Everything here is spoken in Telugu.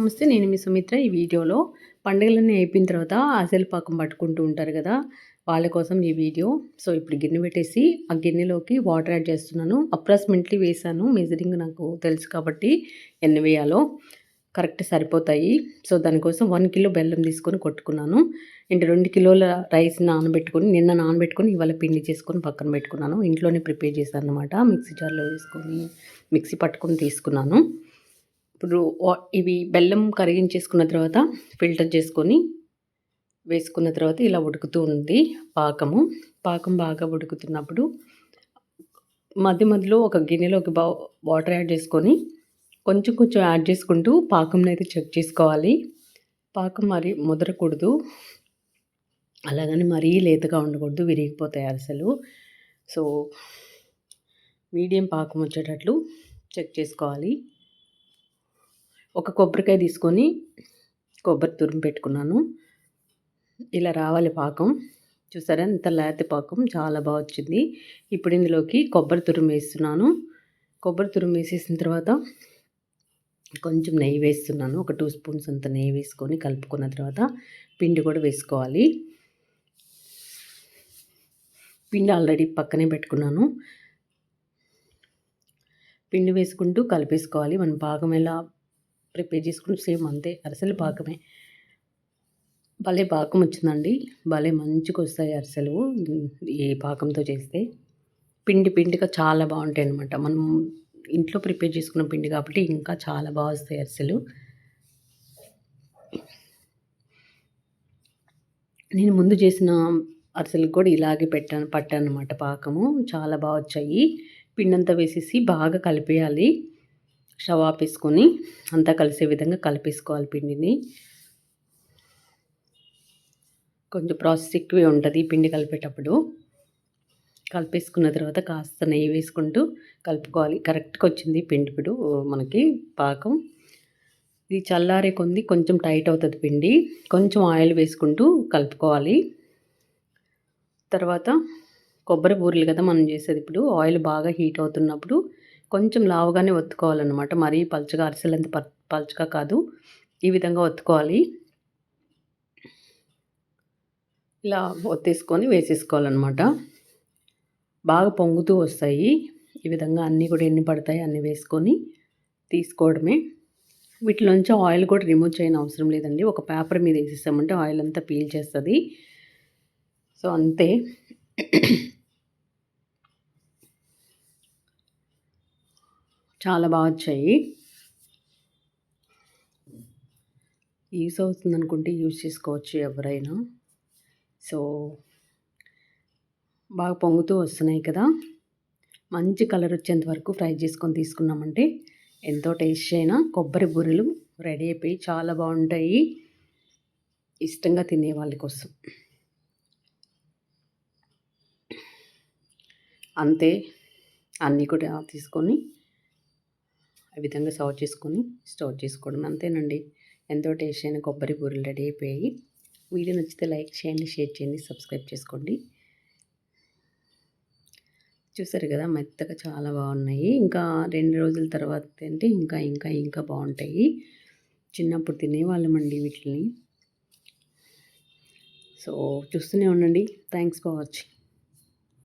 నమస్తే నేను మీ సుమిత్ర. ఈ వీడియోలో పండుగలన్నీ అయిపోయిన తర్వాత అసలు పాకం పట్టుకుంటూ ఉంటారు కదా వాళ్ళ కోసం ఈ వీడియో. సో ఇప్పుడు గిన్నె పెట్టేసి ఆ గిన్నెలోకి వాటర్ యాడ్ చేస్తున్నాను. అప్రాక్సిమెంట్లీ వేసాను. మెజరింగ్ నాకు తెలుసు కాబట్టి ఎన్ని వేయాలో కరెక్ట్ సరిపోతాయి. సో దానికోసం వన్ కిలో బెల్లం తీసుకొని కొట్టుకున్నాను. ఇంటి రెండు కిలోల రైస్ నానబెట్టుకొని నిన్న నానబెట్టుకొని ఇవాళ పిండి చేసుకొని పక్కన పెట్టుకున్నాను. ఇంట్లోనే ప్రిపేర్ చేశాను అనమాట మిక్సీ జార్లో వేసుకొని మిక్సీ పట్టుకొని తీసుకున్నాను. ఇప్పుడు ఇవి బెల్లం కరిగించేసుకున్న తర్వాత ఫిల్టర్ చేసుకొని వేసుకున్న తర్వాత ఇలా ఉడుకుతూ ఉంది పాకము. పాకం బాగా ఉడుకుతున్నప్పుడు మధ్య మధ్యలో ఒక గిన్నెలోకి బా వాటర్ యాడ్ చేసుకొని కొంచెం కొంచెం యాడ్ చేసుకుంటూ పాకంని అయితే చెక్ చేసుకోవాలి. పాకం మరీ ముదరకూడదు. అలాగని మరీ లేతగా ఉండకూడదు విరిగిపోతాయి అసలు సో మీడియం పాకం వచ్చేటట్లు చెక్ చేసుకోవాలి. ఒక కొబ్బరికాయ తీసుకొని కొబ్బరి తురుము పెట్టుకున్నాను. ఇలా రావాలి పాకం. చూసారా? ఇంత లేత పాకం చాలా బాగా వచ్చింది. ఇప్పుడు ఇందులోకి కొబ్బరి తురుము వేస్తున్నాను. కొబ్బరి తురుము వేసేసిన తర్వాత కొంచెం నెయ్యి వేస్తున్నాను. ఒక టూ స్పూన్స్ అంత నెయ్యి వేసుకొని కలుపుకున్న తర్వాత పిండి కూడా వేసుకోవాలి. పిండి ఆల్రెడీ పక్కనే పెట్టుకున్నాను. పిండి వేసుకుంటూ కలిపేసుకోవాలి. మనం పాకం ఎలా ప్రిపేర్ చేసుకుని సేమ్ అంతే. అరిసెలు పాకమే. భలే పాకం వచ్చిందండి. భలే మంచిగా వస్తాయి అరిసెలు. ఈ పాకంతో చేస్తే పిండి పిండిగా చాలా బాగుంటాయి అనమాట మనం ఇంట్లో ప్రిపేర్ చేసుకున్న పిండి కాబట్టి ఇంకా చాలా బాగా వస్తాయి అరిసెలు. నేను ముందు చేసిన అరిసెలకు కూడా ఇలాగే పెట్టాను పట్టాను అనమాట పాకము చాలా బాగా వచ్చాయి. పిండంతా వేసేసి బాగా కలిపేయాలి. స్టవ్ ఆపేసుకొని అంతా కలిసే విధంగా కలిపేసుకోవాలి పిండిని. కొంచెం ప్రాసెస్ ఎక్కువే ఉంటుంది పిండి కలిపేటప్పుడు. కలిపేసుకున్న తర్వాత కాస్త నెయ్యి వేసుకుంటూ కలుపుకోవాలి. కరెక్ట్గా వచ్చింది పిండి ఇప్పుడు మనకి పాకం. ఇది చల్లారే కొంది కొంచెం టైట్ అవుతుంది పిండి. కొంచెం ఆయిల్ వేసుకుంటూ కలుపుకోవాలి. తర్వాత కొబ్బరి బూరెలు కదా మనం చేసేది ఇప్పుడు. ఆయిల్ బాగా హీట్ అవుతున్నప్పుడు కొంచెం లావుగానే ఒత్తుకోవాలన్నమాట. మరీ పలుచగా అరిసెలంత పలుచగా కాదు. ఈ విధంగా ఒత్తుకోవాలి. ఇలా ఒత్తేసుకొని వేసేసుకోవాలన్నమాట. బాగా పొంగుతూ వస్తాయి. ఈ విధంగా అన్నీ కూడా ఎన్ని పడతాయి అన్నీ వేసుకొని తీసుకోవడమే. వీటిలోంచి ఆయిల్ కూడా రిమూవ్ చేయని అవసరం లేదండి. ఒక పేపర్ మీద వేసేసామంటే ఆయిల్ అంతా పీల్ చేస్తుంది. సో అంతే. చాలా బాగా వచ్చాయి. యూస్ అవుతుంది అనుకుంటే యూజ్ చేసుకోవచ్చు ఎవరైనా. సో బాగా పొంగుతూ వస్తున్నాయి కదా. మంచి కలర్ వచ్చేంత వరకు ఫ్రై చేసుకొని తీసుకున్నామంటే ఎంతో టేస్ట్ అయినా కొబ్బరి బూరెలు రెడీ అయిపోయి చాలా బాగుంటాయి. ఇష్టంగా తినే వాళ్ళ కోసం. అంతే. అన్నీ కూడా తీసుకొని ఆ విధంగా సర్వ్ చేసుకొని స్టోర్ చేసుకోవడం అంతేనండి. ఎంతో టేస్ట్ అయిన కొబ్బరి బూరెలు రెడీ అయిపోయాయి. వీడియో నచ్చితే లైక్ చేయండి షేర్ చేయండి సబ్స్క్రైబ్ చేసుకోండి. చూసారు కదా మెత్తగా చాలా బాగున్నాయి. ఇంకా రెండు రోజుల తర్వాత అంటే ఇంకా ఇంకా ఇంకా బాగుంటాయి. చిన్నప్పుడు తినేవాళ్ళమండి వీటిని సో చూస్తూనే ఉండండి. Thanks for watching